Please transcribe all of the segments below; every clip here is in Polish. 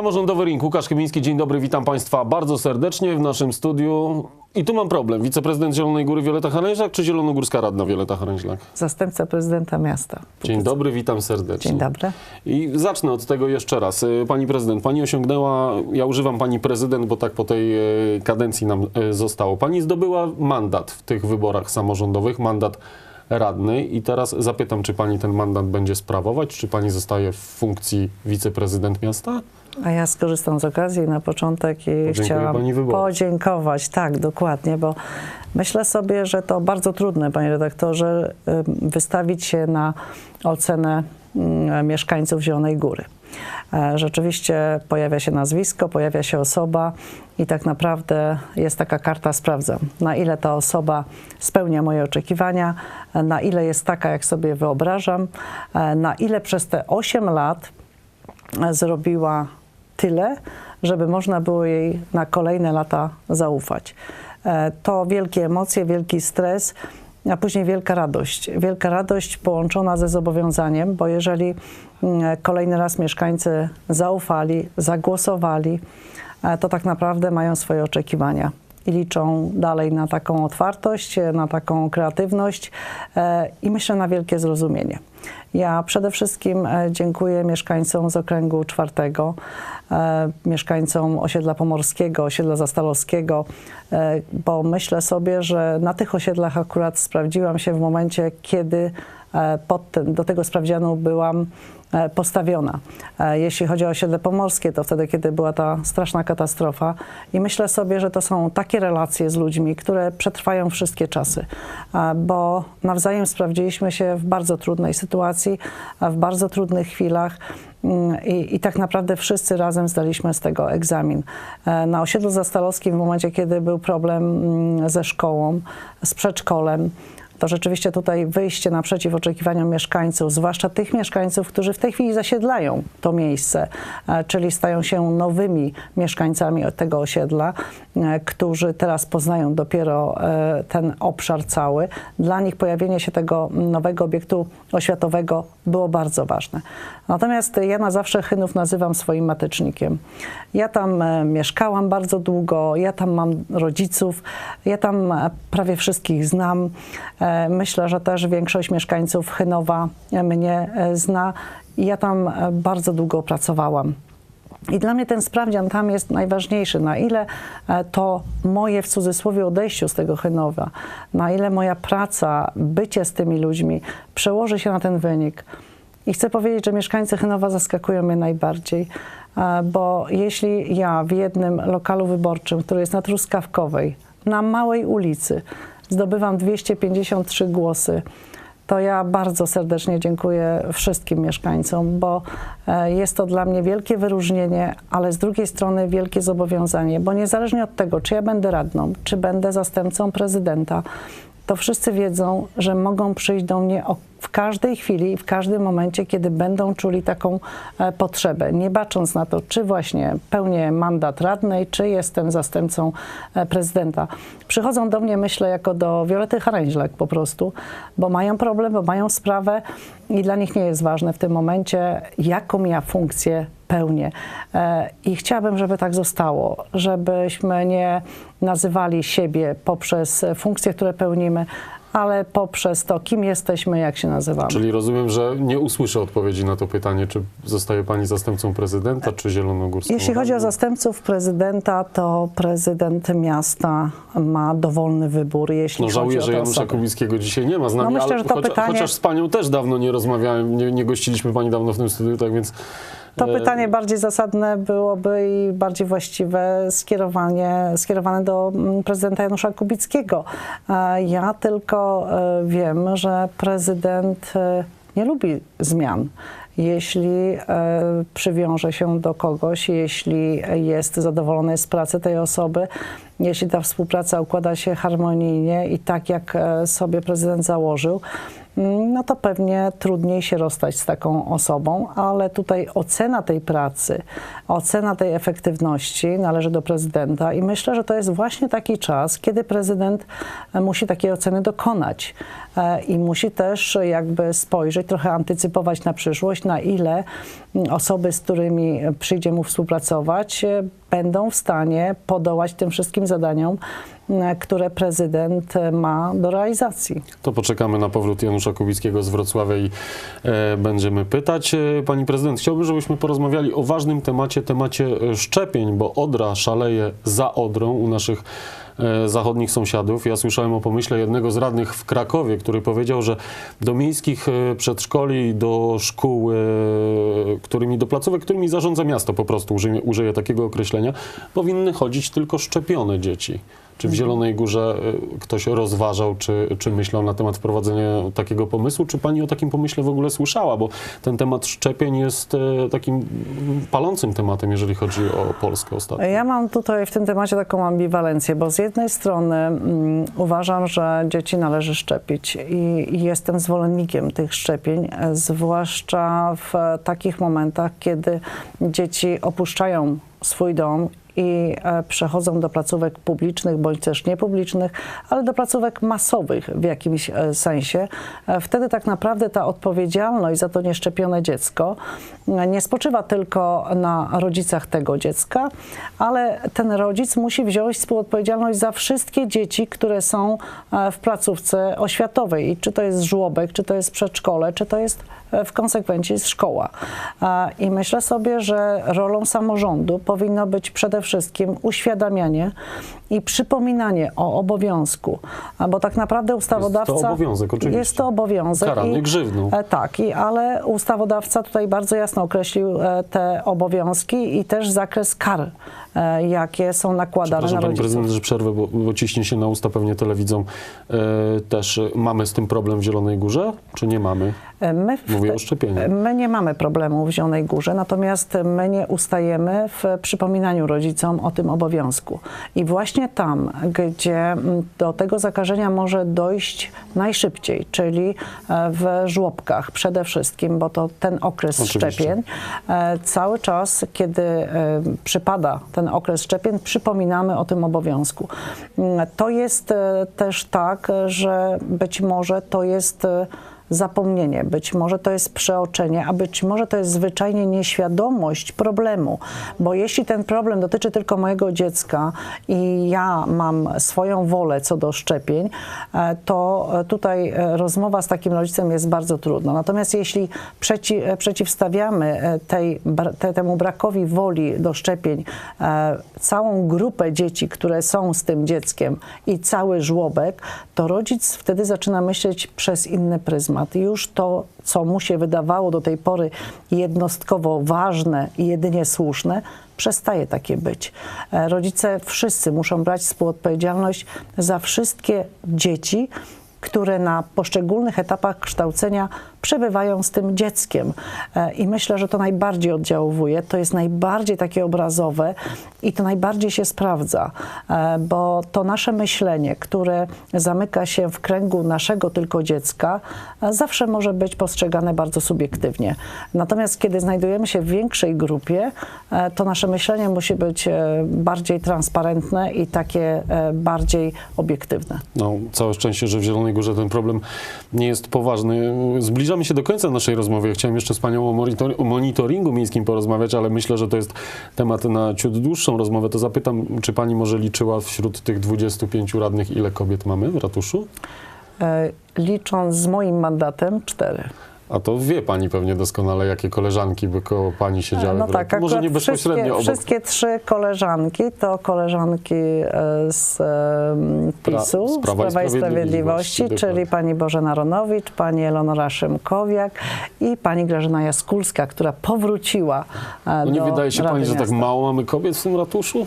Samorządowy Ring, Łukasz Chybiński, dzień dobry, witam Państwa bardzo serdecznie w naszym studiu. I tu mam problem. Wiceprezydent Zielonej Góry Wioleta Harężlak czy Zielonogórska Radna Wioleta Harężlak? Zastępca prezydenta miasta. Dzień dobry, witam serdecznie. Dzień dobry. I zacznę od tego jeszcze raz. Y, Pani prezydent, pani osiągnęła, ja używam pani prezydent, bo tak po tej y, kadencji nam y, zostało. Pani zdobyła mandat w tych wyborach samorządowych, mandat radny i teraz zapytam, czy pani ten mandat będzie sprawować, czy pani zostaje w funkcji wiceprezydent miasta? A ja skorzystam z okazji na początek i chciałam podziękować. Tak, dokładnie, bo myślę sobie, że to bardzo trudne, panie redaktorze, wystawić się na ocenę mm, mieszkańców Zielonej Góry. E, Rzeczywiście pojawia się nazwisko, pojawia się osoba i tak naprawdę jest taka karta sprawdzam, na ile ta osoba spełnia moje oczekiwania, e, na ile jest taka, jak sobie wyobrażam, e, na ile przez te 8 lat zrobiła tyle, żeby można było jej na kolejne lata zaufać. E, To wielkie emocje, wielki stres, a później wielka radość. Wielka radość połączona ze zobowiązaniem, bo jeżeli mm, kolejny raz mieszkańcy zaufali, zagłosowali, e, to tak naprawdę mają swoje oczekiwania i liczą dalej na taką otwartość, na taką kreatywność e, i myślę na wielkie zrozumienie. Ja przede wszystkim e, dziękuję mieszkańcom z okręgu czwartego, e, mieszkańcom osiedla pomorskiego, osiedla zastalowskiego, bo myślę sobie, że na tych osiedlach akurat sprawdziłam się w momencie, kiedy pod ten, do tego sprawdzianu byłam postawiona. E, Jeśli chodzi o osiedle pomorskie, to wtedy, kiedy była ta straszna katastrofa. I myślę sobie, że to są takie relacje z ludźmi, które przetrwają wszystkie czasy, e, bo nawzajem sprawdziliśmy się w bardzo trudnej sytuacji, e, w bardzo trudnych chwilach. Mm, I, I tak naprawdę wszyscy razem zdaliśmy z tego egzamin. E, Na osiedlu zastalowskim, w momencie, kiedy był problem mm, ze szkołą, z przedszkolem, to rzeczywiście tutaj wyjście naprzeciw oczekiwaniom mieszkańców, zwłaszcza tych mieszkańców, którzy w tej chwili zasiedlają to miejsce, e, czyli stają się nowymi mieszkańcami tego osiedla, e, którzy teraz poznają dopiero e, ten obszar cały. Dla nich pojawienie się tego nowego obiektu oświatowego było bardzo ważne. Natomiast ja na zawsze Chynów nazywam swoim matecznikiem. Ja tam e, mieszkałam bardzo długo, ja tam mam rodziców, ja tam e, prawie wszystkich znam. E, Myślę, że też większość mieszkańców Chynowa mnie zna ja tam bardzo długo pracowałam. I dla mnie ten sprawdzian tam jest najważniejszy, na ile e, to moje w cudzysłowie odejściu z tego Chynowa, na ile moja praca, bycie z tymi ludźmi przełoży się na ten wynik. I chcę powiedzieć, że mieszkańcy Chynowa zaskakują mnie najbardziej, e, bo jeśli ja w jednym lokalu wyborczym, który jest na Truskawkowej, na małej ulicy, zdobywam 253 głosy, to ja bardzo serdecznie dziękuję wszystkim mieszkańcom, bo e, jest to dla mnie wielkie wyróżnienie, ale z drugiej strony wielkie zobowiązanie, bo niezależnie od tego, czy ja będę radną, czy będę zastępcą prezydenta, to wszyscy wiedzą, że mogą przyjść do mnie o, w każdej chwili, w każdym momencie, kiedy będą czuli taką e, potrzebę, nie bacząc na to, czy właśnie pełnię mandat radnej, czy jestem zastępcą e, prezydenta. Przychodzą do mnie, myślę, jako do Wiolety Haręźlak po prostu, bo mają problem, bo mają sprawę i dla nich nie jest ważne w tym momencie, jaką ja funkcję pełnię. E, I chciałabym, żeby tak zostało, żebyśmy nie nazywali siebie poprzez funkcje, które pełnimy, ale poprzez to, kim jesteśmy, jak się nazywamy. Czyli rozumiem, że nie usłyszę odpowiedzi na to pytanie, czy zostaje pani zastępcą prezydenta, czy zielonogórską Jeśli chodzi o zastępców prezydenta, to prezydent miasta ma dowolny wybór, jeśli No chodzi żałuję, o że Janusza osoby. Kubickiego dzisiaj nie ma z nami, No myślę, ale że to chociaż, pytanie- chociaż z panią też dawno nie rozmawiałem, nie, nie gościliśmy pani dawno w tym studiu, tak więc... To e, pytanie bardziej zasadne byłoby i bardziej właściwe skierowanie, skierowane do mm, prezydenta Janusza Kubickiego. E, Ja tylko e, wiem, że prezydent nie lubi zmian. Jeśli przywiąże się do kogoś, jeśli jest zadowolony z pracy tej osoby, jeśli ta współpraca układa się harmonijnie i tak, jak sobie prezydent założył, no to pewnie trudniej się rozstać z taką osobą, ale tutaj ocena tej pracy, ocena tej efektywności należy do prezydenta i myślę, że to jest właśnie taki czas, kiedy prezydent musi takiej oceny dokonać E, i musi też jakby spojrzeć, trochę antycypować na przyszłość, na ile osoby, z którymi przyjdzie mu współpracować, e, będą w stanie podołać tym wszystkim zadaniom, które prezydent e, ma do realizacji. To poczekamy na powrót Janusza Kubickiego z Wrocławia i e, będziemy pytać. E, pani prezydent, chciałbym, żebyśmy porozmawiali o ważnym temacie, temacie e, szczepień, bo Odra szaleje za Odrą u naszych e, zachodnich sąsiadów. Ja słyszałem o pomyśle jednego z radnych w Krakowie, który powiedział, że do miejskich e, przedszkoli, do szkół, e, którymi, do placówek, którymi zarządza miasto po prostu, użyję, użyję takiego określenia, powinny chodzić tylko szczepione dzieci. Czy w Zielonej Górze ktoś rozważał, czy, czy myślał na temat wprowadzenia takiego pomysłu? Czy pani o takim pomyśle w ogóle słyszała? Bo ten temat szczepień jest e, takim palącym tematem, jeżeli chodzi o Polskę ostatnio. Ja mam tutaj w tym temacie taką ambiwalencję, bo z jednej strony mm, uważam, że dzieci należy szczepić i, jestem zwolennikiem tych szczepień, e, zwłaszcza w takich momentach, kiedy dzieci opuszczają swój dom i e, przechodzą do placówek publicznych bądź też niepublicznych, ale do placówek masowych w jakimś e, sensie. E, Wtedy tak naprawdę ta odpowiedzialność za to nieszczepione dziecko nie spoczywa tylko na rodzicach tego dziecka, ale ten rodzic musi wziąć współodpowiedzialność za wszystkie dzieci, które są w placówce oświatowej. I czy to jest żłobek, czy to jest przedszkole, czy to jest w konsekwencji jest szkoła. I myślę sobie, że rolą samorządu powinno być przede wszystkim uświadamianie i przypominanie o obowiązku, bo tak naprawdę ustawodawca... obowiązek, oczywiście. Jest to obowiązek. Karany i- grzywną. E, Tak, i, ale ustawodawca tutaj bardzo jasno określił e, te obowiązki i też zakres kar, e, jakie są nakładane na rodziców. prezydent, że przerwę, bo, bo ciśnie się na usta pewnie telewidzą. E, też mamy z tym problem w Zielonej Górze, czy nie mamy? My w My nie mamy problemu w Zielonej Górze, natomiast my nie ustajemy w przypominaniu rodzicom o tym obowiązku. I właśnie tam, gdzie do tego zakażenia może dojść najszybciej, czyli e, w żłobkach przede wszystkim, bo to ten okres Oczywiście. szczepień, e, cały czas, kiedy e, przypada ten okres szczepień, przypominamy o tym obowiązku. Mm, To jest też tak, że być może to jest zapomnienie, być może to jest przeoczenie, a być może to jest zwyczajnie nieświadomość problemu, bo jeśli ten problem dotyczy tylko mojego dziecka i ja mam swoją wolę co do szczepień, e, to e, tutaj e, rozmowa z takim rodzicem jest bardzo trudna. Natomiast jeśli przeci, przeciwstawiamy tej, te, temu brakowi woli do szczepień całą grupę dzieci, które są z tym dzieckiem i cały żłobek, to rodzic wtedy zaczyna myśleć przez inny pryzmat. I Już to, co mu się wydawało do tej pory jednostkowo ważne i jedynie słuszne, przestaje takie być. E, Rodzice wszyscy muszą brać współodpowiedzialność za wszystkie dzieci, które na poszczególnych etapach kształcenia przebywają z tym dzieckiem. E, I myślę, że to najbardziej oddziałuje, to jest najbardziej takie obrazowe i to najbardziej się sprawdza, e, bo to nasze myślenie, które zamyka się w kręgu naszego tylko dziecka, e, zawsze może być postrzegane bardzo subiektywnie. Natomiast kiedy znajdujemy się w większej grupie, to nasze myślenie musi być bardziej transparentne i takie bardziej obiektywne. No, całe szczęście, że w Zielonej Górze ten problem nie jest poważny. Zbliżamy się do końca naszej rozmowy. Chciałem jeszcze z Panią o, monitor- o monitoringu miejskim porozmawiać, ale myślę, że to jest temat na ciut dłuższą rozmowę. To zapytam, czy Pani może liczyła wśród tych 25 radnych, ile kobiet mamy w ratuszu? E, Licząc z moim mandatem, cztery. A to wie Pani pewnie doskonale, jakie koleżanki by koło Pani siedziały. No tak, Może nie bezpośrednio wszystkie, obok. wszystkie trzy koleżanki to koleżanki e, z PiSu, z z Prawa Prawa, i Sprawiedliwości, czyli pani Bożena Ronowicz, pani Elonora Szymkowiak i pani Grażyna Jaskulska, która powróciła e, No nie do wydaje się Rady Pani, że tak Miasta. mało mamy kobiet w tym ratuszu?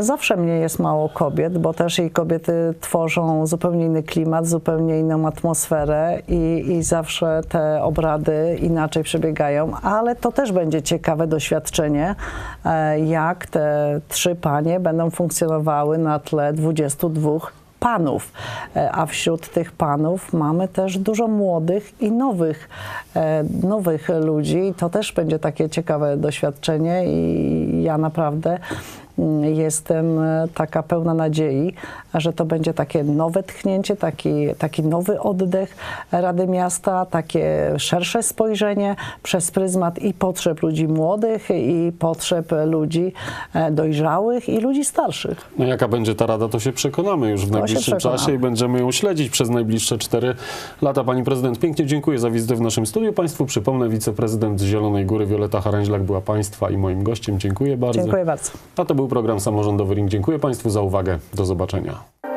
Zawsze mnie jest mało kobiet, bo też i kobiety tworzą zupełnie inny klimat, zupełnie inną atmosferę i, i zawsze te obrady inaczej przebiegają, ale to też będzie ciekawe doświadczenie, e, jak te trzy panie będą funkcjonowały na tle 22 panów, E, a wśród tych panów mamy też dużo młodych i nowych, e, nowych ludzi. To też będzie takie ciekawe doświadczenie i ja naprawdę jestem e, taka pełna nadziei, że to będzie takie nowe tchnięcie, taki, taki nowy oddech Rady Miasta, takie szersze spojrzenie przez pryzmat i potrzeb ludzi młodych, i potrzeb ludzi e, dojrzałych, i ludzi starszych. No jaka będzie ta rada, to się przekonamy już w najbliższym czasie i będziemy ją śledzić przez najbliższe cztery lata. Pani prezydent, pięknie dziękuję za wizytę w naszym studiu. Państwu przypomnę, wiceprezydent Zielonej Góry Wioleta Haranźlak była Państwa i moim gościem. Dziękuję bardzo. Dziękuję bardzo. A to był program Samorządowy Ring. Dziękuję Państwu za uwagę. Do zobaczenia.